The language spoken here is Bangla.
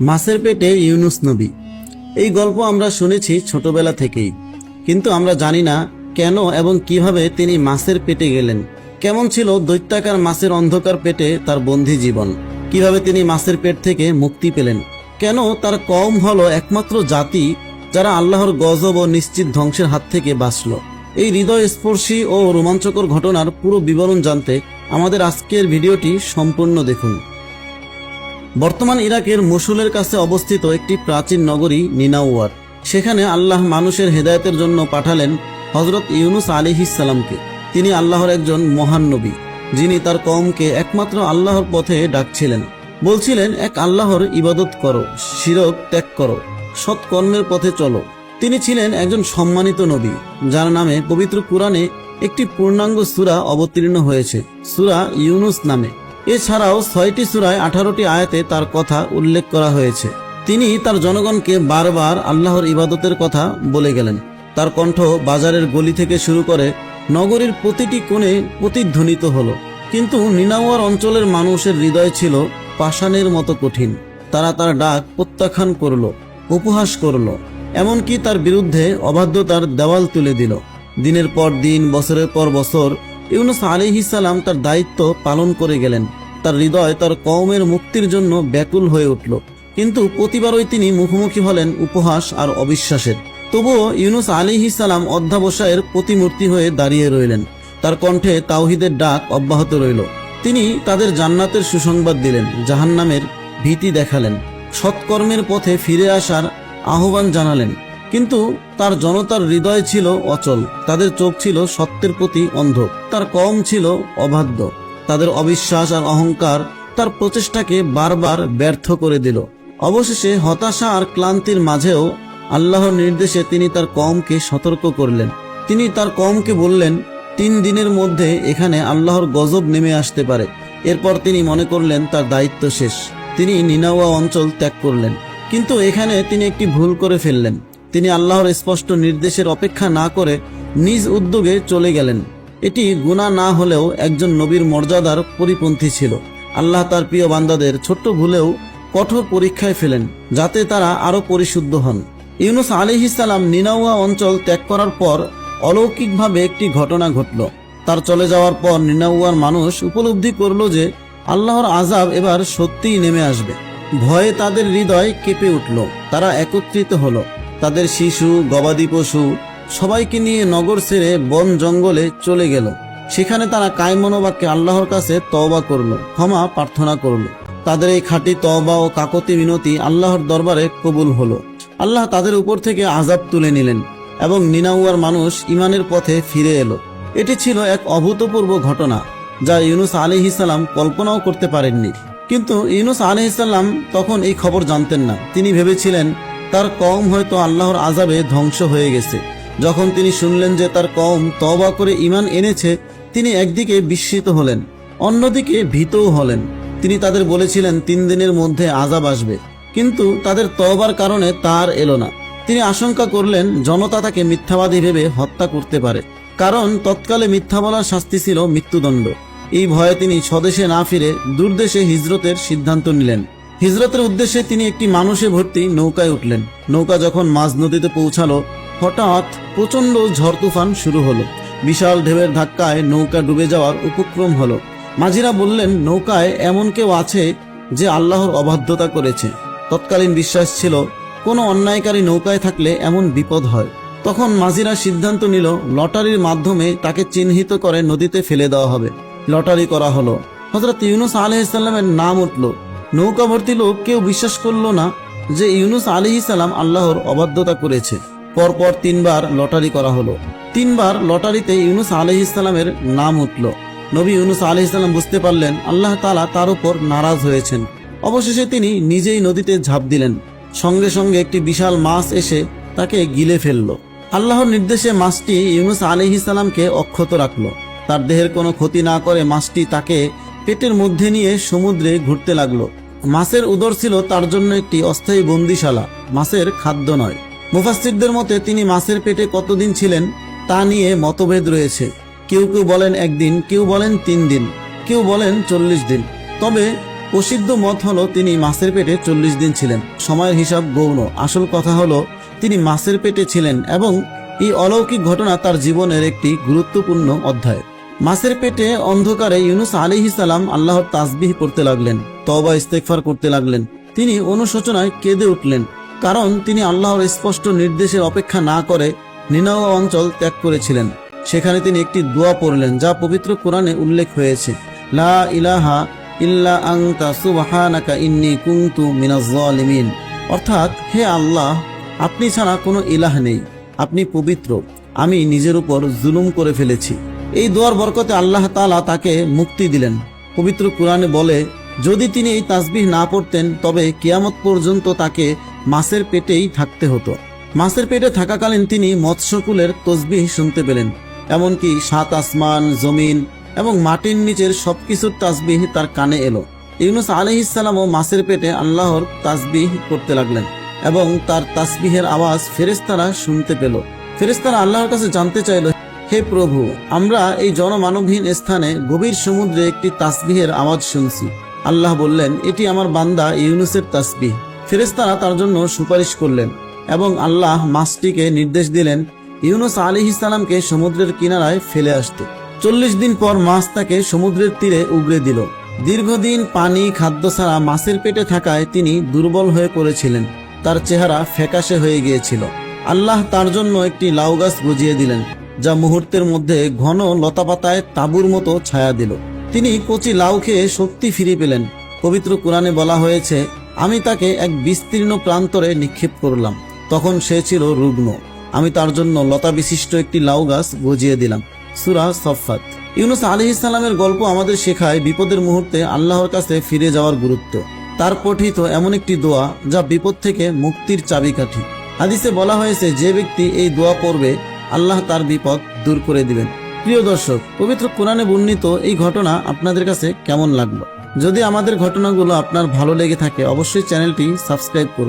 মাছের পেটে ইউনুস নবী। এই গল্প আমরা শুনেছি ছোটবেলা থেকেই। কিন্তু আমরা জানি না কেন এবং কীভাবে তিনি মাছের পেটে গেলেন। কেমন ছিল দৈত্যাকার মাছের অন্ধকার পেটে তার বন্দি জীবন? কীভাবে তিনি মাছের পেট থেকে মুক্তি পেলেন? কেন তার কম হলো একমাত্র জাতি যারা আল্লাহর গজব ও নিশ্চিত ধ্বংসের হাত থেকে বাঁচল? এই হৃদয় স্পর্শী ও রোমাঞ্চকর ঘটনার পুরো বিবরণ জানতে আমাদের আজকের ভিডিওটি সম্পূর্ণ দেখুন। বর্তমান ইরাকের মসুলের কাছে অবস্থিত একটি প্রাচীন নগরী নিনাওয়ার। সেখানে আল্লাহ মানুষের হেদায়তের জন্য পাঠালেন হজরত ইউনুস আলিহিসাল্লামকে তিনি আল্লাহর একজন মহান নবী, যিনি তার কমকে একমাত্র আল্লাহর পথে ডাকছিলেন। বলছিলেন, এক আল্লাহর ইবাদত করো, শিরক ত্যাগ করো, সৎ কর্মের পথে চলো। তিনি ছিলেন একজন সম্মানিত নবী, যার নামে পবিত্র কোরআনে একটি পূর্ণাঙ্গ সুরা অবতীর্ণ হয়েছে, সুরা ইউনুস নামে। এছাড়াও ছয়টি সূরায় আঠারোটি আয়াতে তার কথা উল্লেখ করা হয়েছে। তিনি তার জনগণকে বারবার আল্লাহর ইবাদতের কথা বলে গেলেন। তার কণ্ঠ বাজারের গলি থেকে শুরু করে নগরীর প্রতিটি কোণে প্রতিধ্বনিত হলো। কিন্তু নিনাওয়ার অঞ্চলের মানুষের হৃদয় ছিল পাষাণের মতো কঠিন। তারা তার ডাক প্রত্যাখ্যান করল, উপহাস করল, এমনকি তার বিরুদ্ধে অবাধ্যতার দেওয়াল তুলে দিল। দিনের পর দিন, বছরের পর বছর ইউনুস আলিহিসাল্লাম তার দায়িত্ব পালন করে গেলেন। তার হৃদয় তার কওমের মুক্তির জন্য ব্যাকুল হয়ে উঠল। কিন্তু প্রতিবারই তিনি মুখোমুখি হলেন উপহাস আর অবিশ্বাসের। তবুও ইউনুস আলিহিসাল্লাম অধ্যাবসায়ের প্রতিমূর্তি হয়ে দাঁড়িয়ে রইলেন। তার কণ্ঠে তাওহিদের ডাক অব্যাহত রইল। তিনি তাদের জান্নাতের সুসংবাদ দিলেন, জাহান্নামের ভীতি দেখালেন, সৎকর্মের পথে ফিরে আসার আহ্বান জানালেন। কিন্তু তার জনতার হৃদয় ছিল অচল। তাদের চোখ ছিল সত্যের প্রতি অন্ধ। তার কম ছিল অবাধ্য। তাদের অবিশ্বাস আর অহংকার তার প্রচেষ্টাকে বারবার ব্যর্থ করে দিল। অবশেষে হতাশা আর ক্লান্তির মাঝেও আল্লাহর নির্দেশে তিনি তার কমকে সতর্ক করলেন। তিনি তার কমকে বললেন, তিন দিনের মধ্যে এখানে আল্লাহর গজব নেমে আসতে পারে। এরপর তিনি মনে করলেন, তার দায়িত্ব শেষ। তিনি নিনাওয়া অঞ্চল ত্যাগ করলেন। কিন্তু এখানে তিনি একটি ভুল করে ফেললেন। তিনি আল্লাহর স্পষ্ট নির্দেশের অপেক্ষা না করে নিজ উদ্যোগে চলে গেলেন। এটি গুণা না হলেও একজন নবীর মর্যাদার পরিপন্থী ছিল। আল্লাহ তার প্রিয় বান্দাদের ছোট্ট ভুলেও কঠোর পরীক্ষায় ফেলেন, যাতে তারা আরও পরিশুদ্ধ হন। ইউনুস আলিহিসাল্লাম নিনাওয়া অঞ্চল ত্যাগ করার পর অলৌকিকভাবে একটি ঘটনা ঘটল। তার চলে যাওয়ার পর নিনাওয়ার মানুষ উপলব্ধি করল যে আল্লাহর আজাব এবার সত্যিই নেমে আসবে। ভয়ে তাদের হৃদয় কেঁপে উঠল। তারা একত্রিত হলো। তাদের শিশু, গবাদি পশু, সবাইকে নিয়ে নগর ছেড়ে বন জঙ্গলে চলে গেল। সেখানে তারা কায়মনোবাক্যে আল্লাহর কাছে তওবা করল, ক্ষমা প্রার্থনা করল। তাদের এই খাঁটি তওবা ও কাকতি মিনতি আল্লাহর দরবারে কবুল হলো। আল্লাহ তাদের উপর থেকে আজাব তুলে নিলেন এবং নিনাউয়ার মানুষ ইমানের পথে ফিরে এলো। এটি ছিল এক অভূতপূর্ব ঘটনা, যা ইউনুস আলিহিসাল্লাম কল্পনাও করতে পারেননি। কিন্তু ইউনুস আলিহিসাল্লাম তখন এই খবর জানতেন না। তিনি ভেবেছিলেন তার কম হয়তো আল্লাহর আজাবে ধ্বংস হয়ে গেছে। যখন তিনি শুনলেন যে তার কম তবা করে ইমান এনেছে, তিনি একদিকে বিস্মিত হলেন, অন্যদিকে ভীতও হলেন। তিনি তাদের বলেছিলেন, তিন দিনের মধ্যে আজাব আসবে। কিন্তু তাদের তবার কারণে তার এলো না। তিনি আশঙ্কা করলেন, জনতা তাকে মিথ্যাবাদী ভেবে হত্যা করতে পারে। কারণ তৎকালে মিথ্যা বলার শাস্তি ছিল মৃত্যুদণ্ড। এই ভয়ে তিনি স্বদেশে না ফিরে দূরদেশে হিজরতের সিদ্ধান্ত নিলেন। হিজরতের উদ্দেশ্যে তিনি একটি মানুষে ভর্তি নৌকায় উঠলেন। নৌকা যখন মাঝ নদীতে পৌঁছালো, হঠাৎ প্রচণ্ড ঝড় তুফান শুরু হলো। বিশাল ঢেউয়ের ধাক্কায় নৌকা ডুবে যাওয়ার উপক্রম হলো। মাঝিরা বললেন, নৌকায় এমন কেউ আছে যে আল্লাহর অবাধ্যতা করেছে। তৎকালীন বিশ্বাস ছিল, কোনো অন্যায়কারী নৌকায় থাকলে এমন বিপদ হয়। তখন মাঝিরা সিদ্ধান্ত নিল, লটারির মাধ্যমে তাকে চিহ্নিত করে নদীতে ফেলে দেওয়া হবে। লটারি করা হলো। হজরত ইউনুস আলহিসাল্লামের নাম উঠল। নৌকা ভর্তি লোক কেউ বিশ্বাস করল না যে ইউনুস আলহিসাল্লাম আল্লাহর অবাধ্যতা করেছে। পরপর তিনবার লটারি করা হলো। তিনবার লটারিতে ইউনুস আলহিসাল্লামের নাম উঠল। নবী ইউনুস আলহিসাল্লাম বুঝতে পারলেন, আল্লাহ তালা তার উপর নারাজ হয়েছেন। অবশেষে তিনি নিজেই নদীতে ঝাঁপ দিলেন। সঙ্গে সঙ্গে একটি বিশাল মাছ এসে তাকে গিলে ফেলল। আল্লাহর নির্দেশে মাছটি ইউনুস আলহিসাল্লামকে অক্ষত রাখল। তার দেহের কোনো ক্ষতি না করে মাছটি তাকে পেটের মধ্যে নিয়ে সমুদ্রে ঘুরতে লাগল। মাছের উদর ছিল তার জন্য একটি অস্থায়ী বন্দিশালা, মাছের খাদ্য নয়। মুফাসিরদের মতে তিনি মাছের পেটে কতদিন ছিলেন তা নিয়ে মতভেদ রয়েছে। কেউ কেউ বলেন একদিন, কেউ বলেন তিন দিন, কেউ বলেন চল্লিশ দিন। তবে প্রসিদ্ধ মত হলো তিনি মাছের পেটে চল্লিশ দিন ছিলেন। সময়ের হিসাব গৌণ। আসল কথা হলো তিনি মাছের পেটে ছিলেন এবং এই অলৌকিক ঘটনা তার জীবনের একটি গুরুত্বপূর্ণ অধ্যায়। মাছের পেটে অন্ধকারে ইউনুস আলিহি সালাম আল্লাহর তাসবিহ করতে লাগলেন। তওবা ইস্তেকফার করতে লাগলেন। তিনি অনুশোচনায় কেঁদে উঠলেন, কারণ তিনি আল্লাহর স্পষ্ট নির্দেশের অপেক্ষা না করে নিনাওয়া অঞ্চল ত্যাগ করেছিলেন। সেখানে তিনি একটি দোয়া পড়লেন, যা পবিত্র কোরআনে উল্লেখ হয়েছে, লা ইলাহা ইল্লা আংতা সুবহানাকা ইন্নি কুনতু মিনাজ জালিমিন অর্থাৎ, হে আল্লাহ, আপনি ছাড়া কোনো ইলাহ নেই, আপনি পবিত্র, আমি নিজের উপর জুলুম করে ফেলেছি। এই দোয়ার বরকতে আল্লাহ তাআলা তাকে মুক্তি দিলেন। পবিত্র কোরআনে বলে যদি তিনি এই তাসবিহ না পড়তেন, তবে কিয়ামত পর্যন্ত তাকে মাছের পেটেই থাকতে হতো। মাছের পেটে থাকাকালীন তিনি মৎস্যকুলের তসবিহ শুনতে পেলেন, এমনকি সাত আসমান, জমিন এবং মাটির নিচের সবকিছুর তাসবিহ তার কানে এলো। ইউনুস আলহিসাল্লামও মাছের পেটে আল্লাহর তাসবিহ করতে লাগলেন এবং তার তাসবিহের আওয়াজ ফেরেস্তারা শুনতে পেল। ফেরেস্তারা আল্লাহর কাছে জানতে চাইল, হে প্রভু, আমরা এই জনমানবহীন স্থানে গভীর সমুদ্রে একটি তাসবিহের আওয়াজ শুনছি। আল্লাহ বললেন, এটি আমার বান্দা ইউনুসের তাসবিহ। ফেরেস্তারা তার জন্য সুপারিশ করলেন এবং আল্লাহ মাছটিকে নির্দেশ দিলেন, ইউনুস আলী ইসলামকে সমুদ্রের কিনারায় ফেলে আসতে। চল্লিশ দিন পর মাছ তাকে সমুদ্রের তীরে উগড়ে দিল। দীর্ঘদিন পানি, খাদ্য ছাড়া মাছের পেটে থাকায় তিনি দুর্বল হয়ে পড়েছিলেন। তার চেহারা ফ্যাকাশে হয়ে গিয়েছিল। আল্লাহ তার জন্য একটি লাউ গাছ গজিয়ে দিলেন, যা মুহূর্তের মধ্যে ঘন লতাপাতায় তাঁবুর মতো ছায়া দিল। তিনি কচি লাউ খেয়ে শক্তি ফিরে পেলেন। পবিত্র কোরআনে বলা হয়েছে, আমি তাকে এক বিস্তীর্ণ প্রান্তরে নিক্ষেপ করলাম। তখন সে ছিল রুগ্ন। আমি তার জন্য লতা বিশিষ্ট একটি লাউ গাছ গজিয়ে দিলাম। সুরা সফাত ইউনুস আলি ইসলামের গল্প আমাদের শেখায় বিপদের মুহূর্তে আল্লাহর কাছে ফিরে যাওয়ার গুরুত্ব। তার পঠিত এমন একটি দোয়া যা বিপদ থেকে মুক্তির চাবিকাঠি। হাদিসে বলা হয়েছে, যে ব্যক্তি এই দোয়া পড়বে, আল্লাহ তার বিপদ দূর করে দিবেন। প্রিয় দর্শক, পবিত্র কোরআনে বর্ণিত এই ঘটনা আপনাদের কাছে কেমন লাগল? যদি আমাদের ঘটনাগুলো আপনার ভালো লেগে থাকে, অবশ্যই চ্যানেলটি সাবস্ক্রাইব করুন।